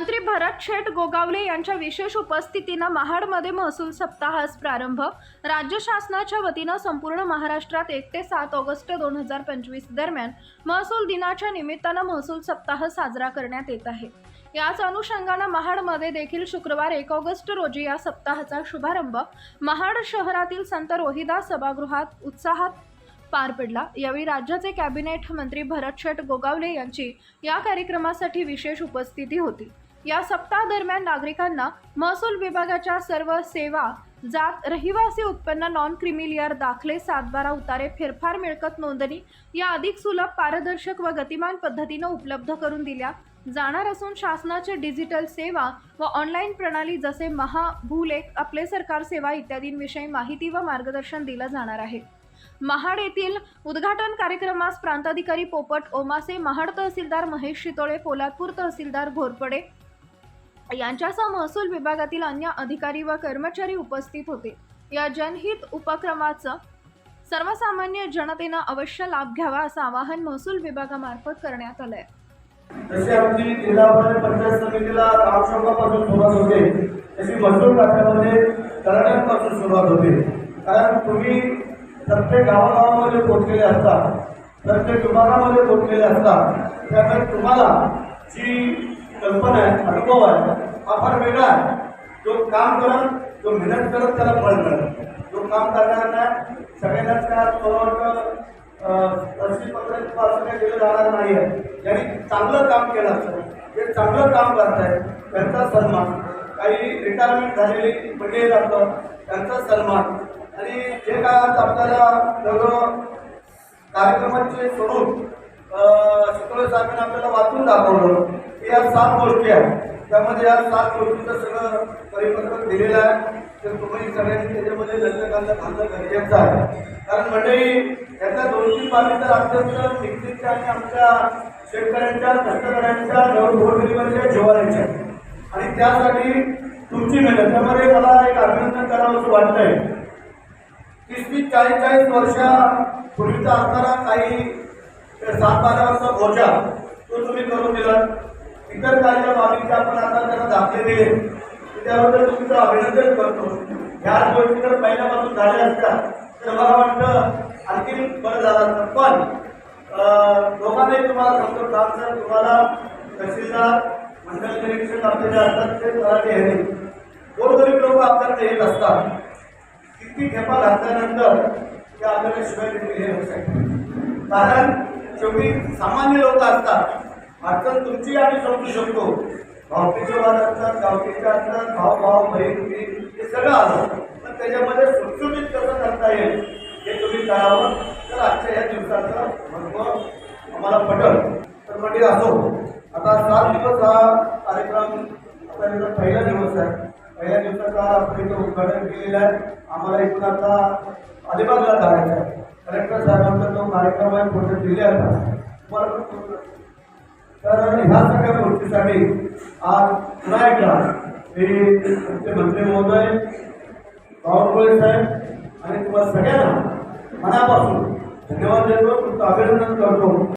मंत्री भरत शेठ गोगावले यांच्या विशेष उपस्थितीनं महाडमध्ये महसूल सप्ताहास प्रारंभ. राज्य शासनाच्या वतीनं संपूर्ण महाराष्ट्रात एक ते सात ऑगस्ट दोन हजार पंचवीस दरम्यान महसूल दिनाच्या निमित्तानं महसूल सप्ताह साजरा करण्यात येत आहे. याच अनुषंगानं महाडमध्ये देखील शुक्रवार एक ऑगस्ट रोजी या सप्ताहाचा शुभारंभ महाड शहरातील संत रोहिदास सभागृहात उत्साहात पार पडला. यावेळी राज्याचे कॅबिनेट मंत्री भरत शेठ गोगावले यांची या कार्यक्रमासाठी विशेष उपस्थिती होती. या सप्ताह दरम्यान नागरिकांना महसूल विभागाच्या सर्व सेवा जात रहिवासी उत्पन्न नॉन क्रिमिलियर दाखले सातबारा उतारे फेरफार मिळकत नोंदणी या अधिक सुलभ पारदर्शक व गतिमान पद्धतीनं उपलब्ध करून दिल्या जाणार असून शासनाचे डिजिटल सेवा व ऑनलाईन प्रणाली जसे महाभूलेख आपले सरकार सेवा इत्यादींविषयी माहिती व मार्गदर्शन दिलं जाणार आहे. महाड येथील उद्घाटन कार्यक्रमास प्रांताधिकारी पोपट ओमासे महाड तहसीलदार महेश शितोळे पोलादपूर तहसीलदार घोरपडे यांच्यासह महसूल विभागातील अन्य अधिकारी व कर्मचारी उपस्थित होते. या जनहित उपक्रमाचं सर्वसामान्य जनतेनं अवश्य लाभ घ्यावा असं आवाहन महसूल विभागामार्फत करण्यात आलंय. जशी आमची जिल्हा परिषद पंचायत समितीला ग्रामसेवकापासून सुरुवात होते तशी मजूर खात्यामध्ये करण्यापासून सुरुवात होते. कारण तुम्ही प्रत्येक गावागावामध्ये पोचलेले असता प्रत्येक विभागामध्ये पोचलेले असता त्यामुळे तुम्हाला जी कल्पना आहे अनुभव आहे. हा फार वेगळा आहे. जो काम करत जो मेहनत करत त्याला फळ मिळत जो काम करणार सगळ्यांनाच काय वाटतं काही दिलं जाणार नाही आहे. ज्यांनी चांगलं काम केलं असतं जे चांगलं काम करतायत त्यांचा सन्मान. काही रिटायरमेंट झालेली मंडळी जातं त्यांचा सन्मान. आणि जे काय आज आपल्याला सगळं कार्यक्रमाचे स्वरूप शुक्र साहेबांनी आपल्याला वाचून दाखवलं. या सात गोष्टी आहेत. त्यामध्ये या सात गोष्टीचं सगळं परिपत्रक दिलेलं आहे. तर तुम्ही सगळ्यांनी त्याच्यामध्ये लग्न घालणं घालणं गरजेचं आहे. कारण मंडळी याच्या दोन तीन बाबी तर अत्यंत निश्चितच्या आणि आमच्या शेतकऱ्यांच्या कष्टकऱ्यांच्या गोरगरिबांच्या जिव्हाळ्याच्या. आणि त्यासाठी तुमची मेहनत. त्यामध्ये मला एक अभिनंदन करावं असं वाटतंय. तीस तीस चाळीस चाळीस वर्षापूर्वीचा असणारा काही सात बारा वर्षाचा भोजा तो तुम्ही करून दिला इतर काही बाबींचे आपण आता त्यांना दाखले दिले त्याबद्दल तुमचं अभिनंदन करतो. ह्या गोष्टी जर पहिल्यापासून झाल्या असत्या तर मला वाटतं आणखी बरं झालं असतं. पण लोकांनी तुम्हाला सांगतो सर तुम्हाला तहसीलदार मंडल निरीक्षक आपले जे असतात ते मराठी आहे गोरगरीब लोक आपल्याकडे येत असतात. किती खेपा घातल्यानंतर ते आपल्याला शिवाय हे होत कारण शेवटी सामान्य लोक असतात. अडचण तुमची आम्ही समजू शकतो. भावकीचे वाद असतात गावकीचे असतात भाव भाव बहीण बहीण हे सगळं आलं. पण त्याच्यामध्ये सुटसुटीत कसं करता येईल हे तुम्ही करावं. तर आजच्या या दिवसाचं महत्त्व आम्हाला पटल. तर म्हणजे असो. आता सात दिवस हा कार्यक्रम आता इथं पहिला दिवस आहे. पहिल्या दिवसाचा आपण इथं उद्घाटन केलेलं आहे. आम्हाला इथून आता अलिबागला जायचं आहे. कलेक्टर साहेबांचा जो कार्यक्रम आहे पुढे दिले आहे. तुम्हाला पण तर ह्या सगळ्या गोष्टीसाठी आज पुन्हा एकदा मी आमचे मंत्री महोदय बावनकुळे साहेब आणि तुम्हाला सगळ्यांना मनापासून धन्यवाद देतो. तुमचं अभिनंदन करतो.